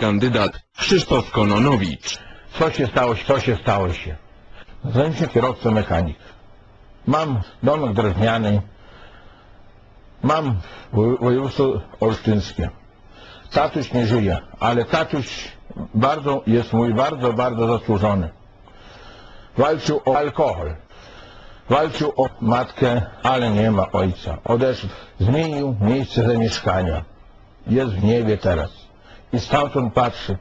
Kandydat Krzysztof Kononowicz. Co się stało, co się stało się? Nazywam się kierowca mechanik. Mam domek drewniany. Mam wo- województwo olsztyńskie. Tatuś nie żyje, ale tatuś bardzo jest mój bardzo, bardzo zasłużony. Walczył o alkohol. Walczył o matkę, ale nie ma ojca. Odeszedł. Zmienił miejsce zamieszkania. Jest w niebie teraz. I stamtąd patrzy,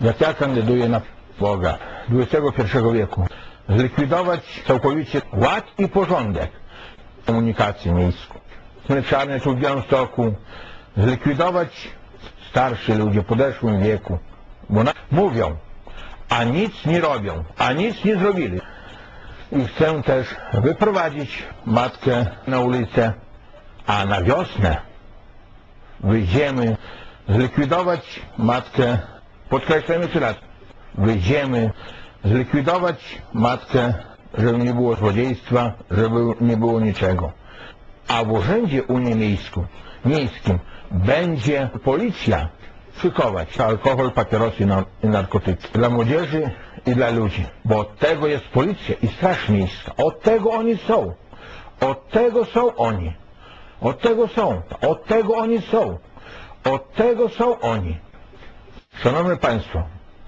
jak ja kandyduję na Boga XXI wieku. Zlikwidować całkowicie ład i porządek komunikacji miejską. Mleczarnie tu w Białymstoku. Zlikwidować starsi ludzie w podeszłym wieku. Bo mówią, a nic nie robią, a nic nie zrobili. I chcę też wyprowadzić matkę na ulicę, a na wiosnę wyjdziemy zlikwidować matkę, podkreślam jeszcze raz, wyjdziemy zlikwidować matkę, żeby nie było złodziejstwa, żeby nie było niczego. A w urzędzie Unii Miejskim, miejskim będzie policja szykować alkohol, papierosy i narkotyki dla młodzieży i dla ludzi, bo od tego jest policja i straż miejska. Od tego oni są. Od tego są oni. Od tego są. Od tego oni są. Od tego są oni. Szanowni Państwo,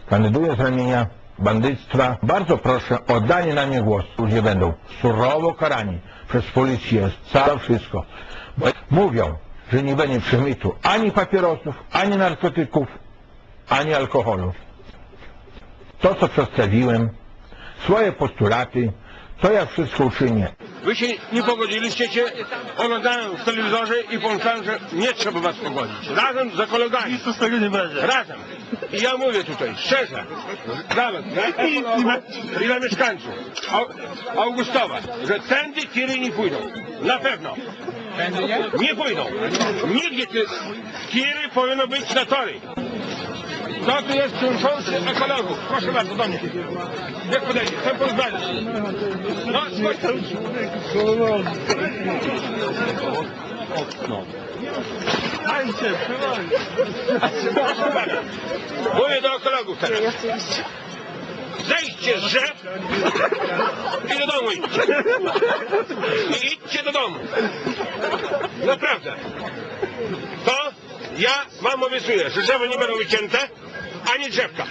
kandyduję z ramienia bandyctwa. Bardzo proszę o oddanie na mnie głosu. Ludzie będą surowo karani przez policję za wszystko. Bo mówią, że nie będzie przemytu ani papierosów, ani narkotyków, ani alkoholu. To, co przedstawiłem, swoje postulaty, to ja wszystko uczynię. Wy się nie pogodziliście się, oglądałem w telewizorze i pomyślałem, że nie trzeba was pogodzić. Razem za kolegami. Nic z tego nie będzie. Razem. I ja mówię tutaj, szczerze, nawet na ekologu, ile mieszkańców Au- Augustowa, że tędy tiry nie pójdą. Na pewno. Nie pójdą. Nigdzie ty, tiry powinno być na tory. Kto tu jest przewodniczący ekologów? Proszę bardzo, do mnie. Jak podejdzie? Chcę porozmawiać. No, spójrz. Dajcie, przywali. Proszę pana. Mówię do ekologów teraz. Zejdźcie z drzew i do domu idźcie. I idźcie do domu. Naprawdę. To ja wam obiecuję, że drzewa nie będą wycięte, ani drzewka.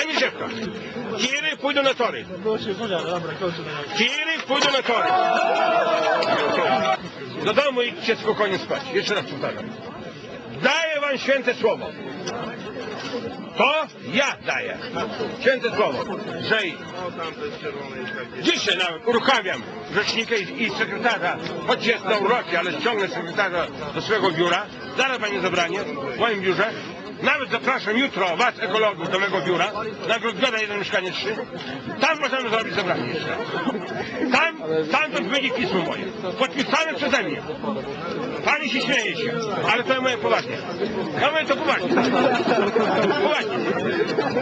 Ani drzewka. Tiry pójdą na tory. Tiry pójdą na tory. Do domu idźcie spokojnie spać. Jeszcze raz powtarzam. Daję wam święte słowo. To ja daję. Święte słowo. Że dzisiaj nawet uruchamiam rzecznika i, sekretarza, choć jest na urocie, ale ściągnę sekretarza do swojego biura. Zaraz pani zabranie w moim biurze. Nawet zapraszam jutro was, ekologów, do mego biura, na Grodzgoda 1 mieszkanie 3. Tam możemy zrobić zebranie jeszcze. Tam, tam będzie pismo moje. Podpisane przeze mnie. Pani się śmieje się, ale to ja mówię poważnie. Ja mówię to poważnie. Poważnie.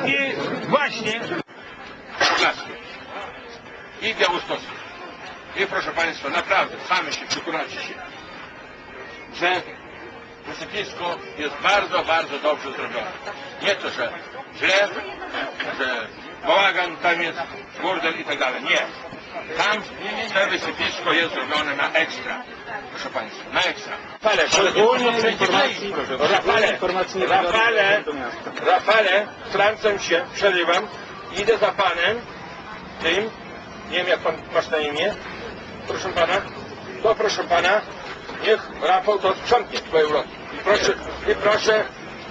I właśnie i Białostockie. I proszę Państwa, naprawdę, sami się przekonacie się, że wysypisko jest bardzo, bardzo dobrze zrobione. Nie to, że źle, że bałagan tam jest, burdel i tak dalej. Nie. Tam to wysypisko jest zrobione na ekstra. Proszę Państwa, na ekstra. Rafale, szczególnie informacji, Rafale, Rafale, Rafale, wtrącam się, przerywam, idę za Panem, tym, nie wiem jak Pan masz na imię, proszę Pana, to proszę Pana, niech Rafał to sprzątnie Twoje uloty. I proszę, i proszę,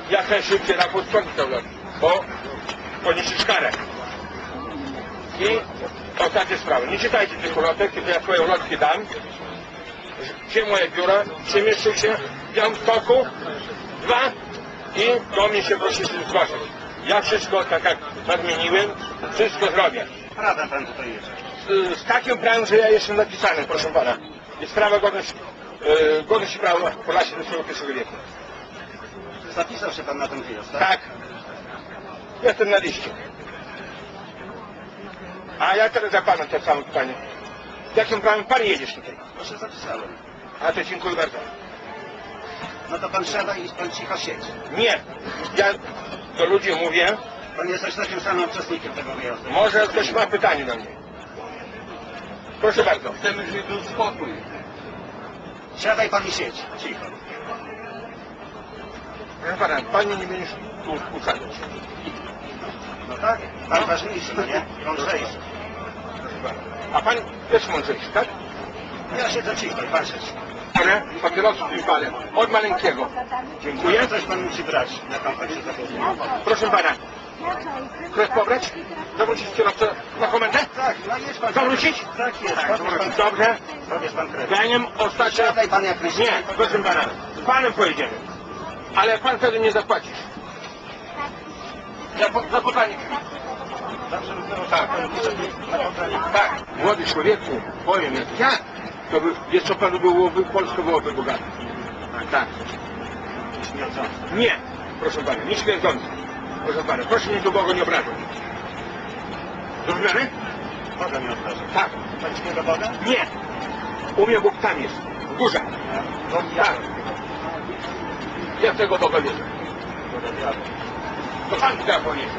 jak najszybciej Rafał sprzątnie te uloty, bo poniesiesz karę. I ostatnia sprawa. Nie czytajcie tych ulotek, tylko ja swoje ulotki dam. Gdzie moje biuro? Przemieszczył się w Białymstoku. Dwa. I do mnie się proszę się zgłaszać. Ja wszystko, tak jak nadmieniłem, wszystko zrobię. Rada pan tutaj jest. Z, z takim prawem, że ja jestem napisany, proszę pana. Jest sprawa godności, yy, godności prawa Polacy XXI wieku. Zapisał się pan na ten wyjazd, tak? Tak. Jestem na liście. A ja teraz za panem to samo pytanie. Jakim prawem pan jedziesz tutaj? Proszę zapisałem. A to dziękuję bardzo. No to pan siada i pan cicho siedzi. Nie. Ja do ludzi mówię, Pan jesteś takim samym uczestnikiem tego wyjazdu. może ktoś ma pytanie do mnie. Proszę bardzo. Chcemy, żeby był spokój. Siadaj pan i siedź. Cicho. Proszę pana, pani nie będziesz tu usadzać. No tak? Pan ważniejszy, no nie? Mądrzejszy. Proszę pana. A pan też mądrzejszy, tak? Ja siedzę cicho i patrzeć. Ale papierosów i palę. Od maleńkiego. Dziękuję. Coś pan musi brać na kampanię zawołową. Proszę pana, chcesz pobrać? Zawrócić kierowcę na komendę? Tak, no jest pan. Zawrócić? Tak jest. Pan, Dobrze. pobierz pan kredyt. Zdaniem ostatnie... Siadaj pan jak myśli. Nie, proszę pana, z panem pojedziemy. Ale pan wtedy nie zapłacisz. Za, po- za podanie. Tak. Tak, młody człowieku, powiem jak ja, to by, jeszcze panu byłoby, Polska byłoby bogata. Tak, tak. Nie, proszę pana, nie śmierdzący. Proszę pana, proszę mnie Boga nie obrażać. Zrozumiane? Boga mi oddarzy. Tak. Do Boga? Nie. U mnie Bóg tam jest, w górze. Tak. Ja w tego Boga wierzę. To pan trzeba powiedzieć.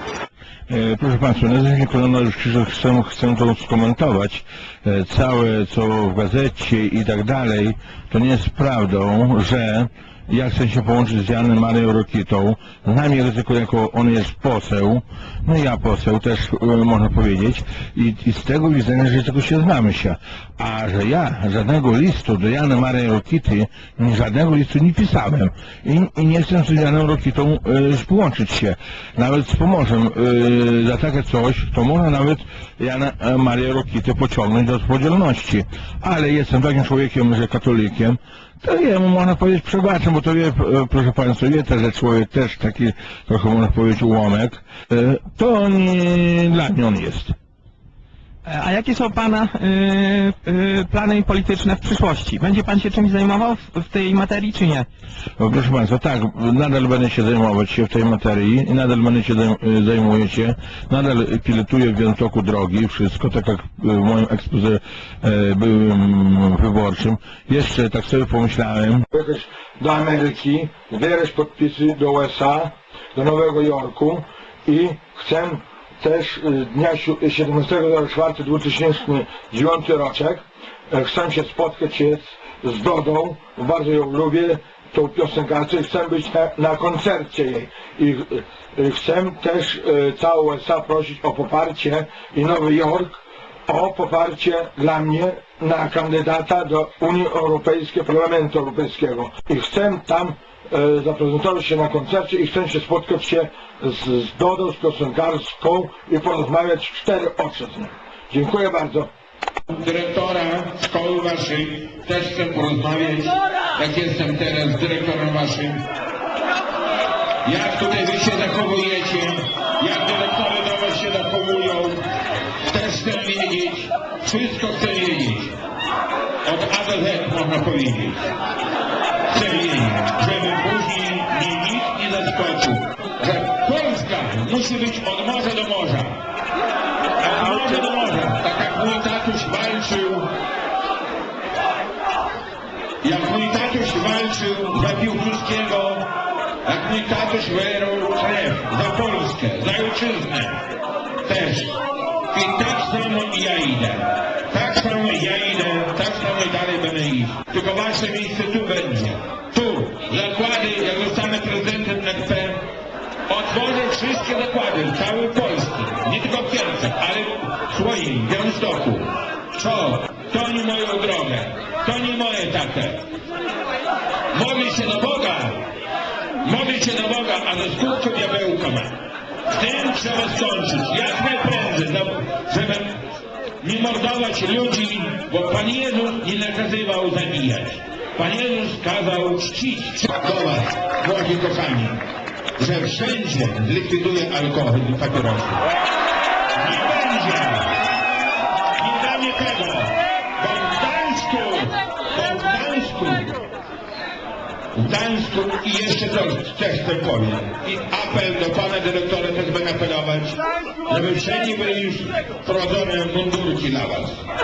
Proszę Państwa, nazywam się Kolonel Krzyżow, chcę, chcę to skomentować. E, Całe, co w gazecie i tak dalej, to nie jest prawdą, że ja chcę się połączyć z Janem Marią Rokitą. Znam jego tylko jako on jest poseł, no ja poseł też e, można powiedzieć i, i z tego widzenia, że tylko się znamy się. A że ja żadnego listu do Jana Marii Rokity, żadnego listu nie pisałem i, i nie chcę z Janem Rokitą e, połączyć się. Nawet z Pomorzem e, za takie coś, to można nawet Jana e, Marię Rokitę pociągnąć do odpowiedzialności. Ale jestem takim człowiekiem, że katolikiem, to jemu można powiedzieć przebaczam, bo to wie, e, proszę Państwa, wie też, że człowiek też taki trochę można powiedzieć ułamek, e, to nie dla mnie on jest. A jakie są Pana y, y, plany polityczne w przyszłości? Będzie Pan się czymś zajmował w, w tej materii, czy nie? No, Proszę Państwa, tak, nadal będę się zajmować się w tej materii nadal będę się zajm- zajmuję się, nadal pilotuję w Białymstoku drogi, wszystko, tak jak w moim ekspoze e, byłym wyborczym. Jeszcze tak sobie pomyślałem. Jechać do Ameryki, zbierać podpisy do USA, do Nowego Jorku i chcę też y, dnia si- 17.04.2009 roczek e, chcę się spotkać się z, Dodą, bardzo ją lubię, tą piosenkarkę chcę być na, na koncercie jej. I y, chcę też y, całą USA prosić o poparcie i Nowy Jork o poparcie dla mnie na kandydata do Unii Europejskiej, Parlamentu Europejskiego. I chcę tam e, zaprezentować się na koncercie i chcę się spotkać się z, z Dodą, z piosenkarską i porozmawiać w cztery oczy z nim. Dziękuję bardzo. dyrektora szkoły waszej, też chcę porozmawiać, jak jestem teraz dyrektorem waszym. Jak tutaj wy się zachowujecie, jak dyrektory do was się zachowują, też chcę wiedzieć, wszystko chcę wiedzieć. Od A do Z można powiedzieć. Żeby później nikt nie zaskoczył, że Polska musi być od morza do morza. Od morza do morza, tak jak mój tatuś walczył, jak mój tatuś walczył za Piłsudskiego, jak mój tatuś wyrwał krew za Polskę, za ojczyznę, też. I tak samo i ja idę. Tak samo ja idę, tak samo i dalej będę iść. Tylko wasze miejsce tu będzie. Tu. Zakłady, jak zostanę prezydentem NP, otworzę wszystkie zakłady w całej Polsce. Nie tylko w Kielcach, ale w swoim, w Białymstoku. Co? To nie moją drogę. To nie moje takie. Modlę się do Boga. Modlę się do Boga, a ze skutku diabełka ma. Z tym trzeba skończyć. Jak najprędzej, nie mordować ludzi, bo Pan Jezus nie nakazywał zabijać. Pan Jezus kazał czcić Was, młodzi kochani, że wszędzie zlikwiduje alkohol i papierosy. Gdańsku i jeszcze coś też chcę powiem. I apel do pana dyrektora też będę apelować, żeby wszędzie byli już wprowadzone mundurki dla was.